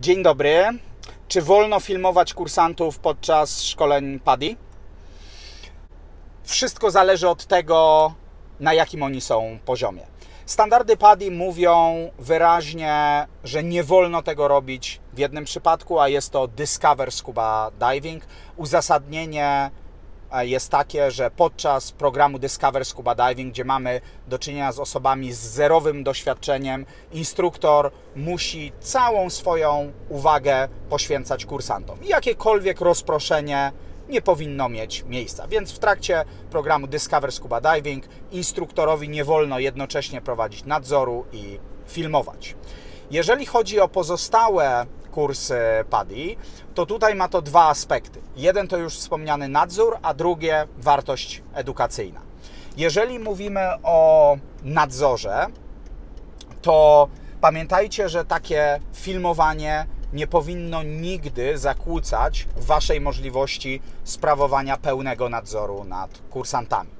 Dzień dobry. Czy wolno filmować kursantów podczas szkoleń PADI? Wszystko zależy od tego, na jakim oni są poziomie. Standardy PADI mówią wyraźnie, że nie wolno tego robić w jednym przypadku, a jest to Discover Scuba Diving. Uzasadnienie jest takie, że podczas programu Discover Scuba Diving, gdzie mamy do czynienia z osobami z zerowym doświadczeniem, instruktor musi całą swoją uwagę poświęcać kursantom. Jakiekolwiek rozproszenie nie powinno mieć miejsca. Więc w trakcie programu Discover Scuba Diving instruktorowi nie wolno jednocześnie prowadzić nadzoru i filmować. Jeżeli chodzi o pozostałe kursy PADI, to tutaj ma to dwa aspekty. Jeden to już wspomniany nadzór, a drugie wartość edukacyjna. Jeżeli mówimy o nadzorze, to pamiętajcie, że takie filmowanie nie powinno nigdy zakłócać Waszej możliwości sprawowania pełnego nadzoru nad kursantami.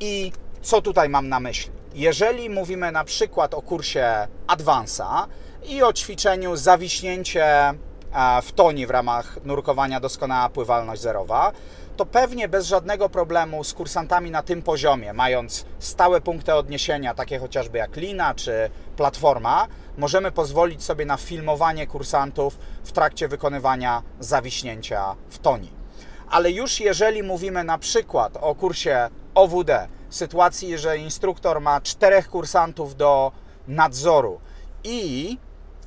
I co tutaj mam na myśli? Jeżeli mówimy na przykład o kursie Advansa i o ćwiczeniu zawiśnięcie e, w toni w ramach nurkowania doskonała pływalność zerowa, to pewnie bez żadnego problemu z kursantami na tym poziomie, mając stałe punkty odniesienia, takie chociażby jak lina czy platforma, możemy pozwolić sobie na filmowanie kursantów w trakcie wykonywania zawiśnięcia w toni. Ale już jeżeli mówimy na przykład o kursie OWD, sytuacji, że instruktor ma czterech kursantów do nadzoru i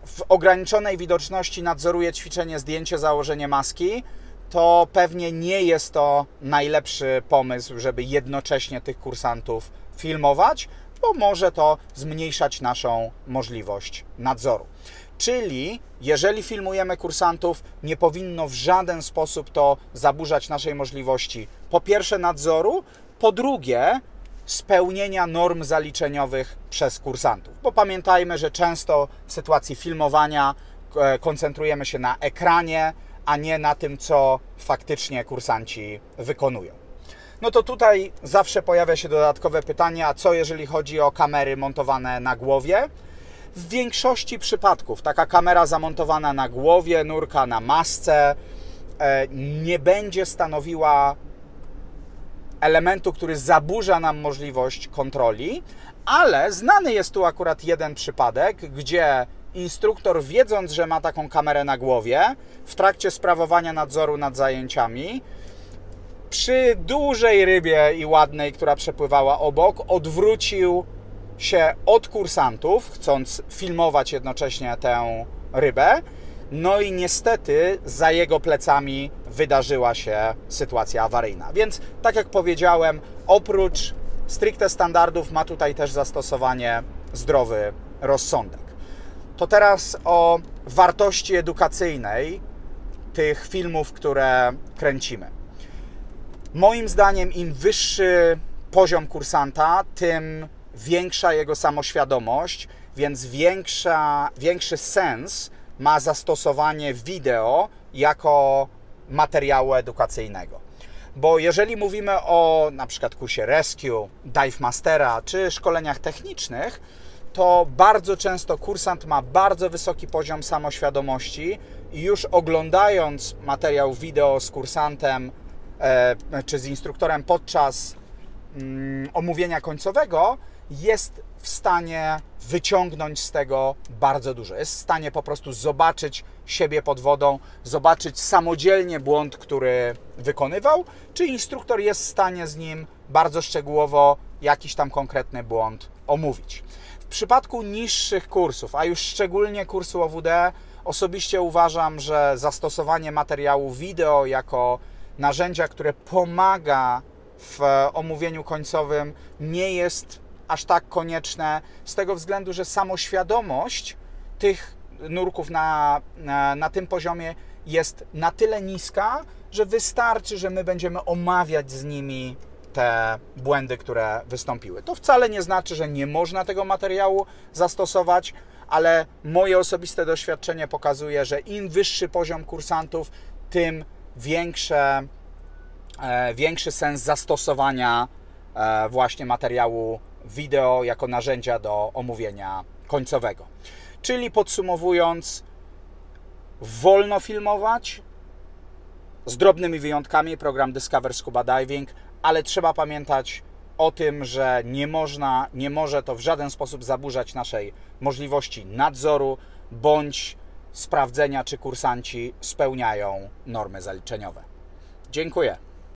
w ograniczonej widoczności nadzoruje ćwiczenie zdjęcie, założenie maski, to pewnie nie jest to najlepszy pomysł, żeby jednocześnie tych kursantów filmować, bo może to zmniejszać naszą możliwość nadzoru. Czyli jeżeli filmujemy kursantów, nie powinno w żaden sposób to zaburzać naszej możliwości po pierwsze nadzoru, po drugie spełnienia norm zaliczeniowych przez kursantów. Bo pamiętajmy, że często w sytuacji filmowania e, koncentrujemy się na ekranie, a nie na tym, co faktycznie kursanci wykonują. No to tutaj zawsze pojawia się dodatkowe pytanie, a co jeżeli chodzi o kamery montowane na głowie? W większości przypadków taka kamera zamontowana na głowie, nurka na masce e, nie będzie stanowiła elementu, który zaburza nam możliwość kontroli, ale znany jest tu akurat jeden przypadek, gdzie instruktor, wiedząc, że ma taką kamerę na głowie, w trakcie sprawowania nadzoru nad zajęciami, przy dużej rybie i ładnej, która przepływała obok, odwrócił się od kursantów, chcąc filmować jednocześnie tę rybę no i niestety za jego plecami wydarzyła się sytuacja awaryjna. Więc tak jak powiedziałem, oprócz stricte standardów ma tutaj też zastosowanie zdrowy rozsądek. To teraz o wartości edukacyjnej tych filmów, które kręcimy. Moim zdaniem, im wyższy poziom kursanta, tym większa jego samoświadomość, więc większa, większy sens ma zastosowanie wideo jako materiału edukacyjnego. Bo jeżeli mówimy o na przykład kursie Rescue, Dive Mastera czy szkoleniach technicznych, to bardzo często kursant ma bardzo wysoki poziom samoświadomości i już oglądając materiał wideo z kursantem e, czy z instruktorem podczas mm, omówienia końcowego, jest w stanie wyciągnąć z tego bardzo dużo. Jest w stanie po prostu zobaczyć siebie pod wodą, zobaczyć samodzielnie błąd, który wykonywał, czy instruktor jest w stanie z nim bardzo szczegółowo jakiś tam konkretny błąd omówić. W przypadku niższych kursów, a już szczególnie kursu OWD, osobiście uważam, że zastosowanie materiału wideo jako narzędzia, które pomaga w omówieniu końcowym, nie jest aż tak konieczne, z tego względu, że samoświadomość tych nurków na, na, na tym poziomie jest na tyle niska, że wystarczy, że my będziemy omawiać z nimi te błędy, które wystąpiły. To wcale nie znaczy, że nie można tego materiału zastosować, ale moje osobiste doświadczenie pokazuje, że im wyższy poziom kursantów, tym większe, e, większy sens zastosowania e, właśnie materiału wideo jako narzędzia do omówienia końcowego. Czyli podsumowując, wolno filmować, z drobnymi wyjątkami, program Discover Scuba Diving, ale trzeba pamiętać o tym, że nie można, nie może to w żaden sposób zaburzać naszej możliwości nadzoru bądź sprawdzenia, czy kursanci spełniają normy zaliczeniowe. Dziękuję.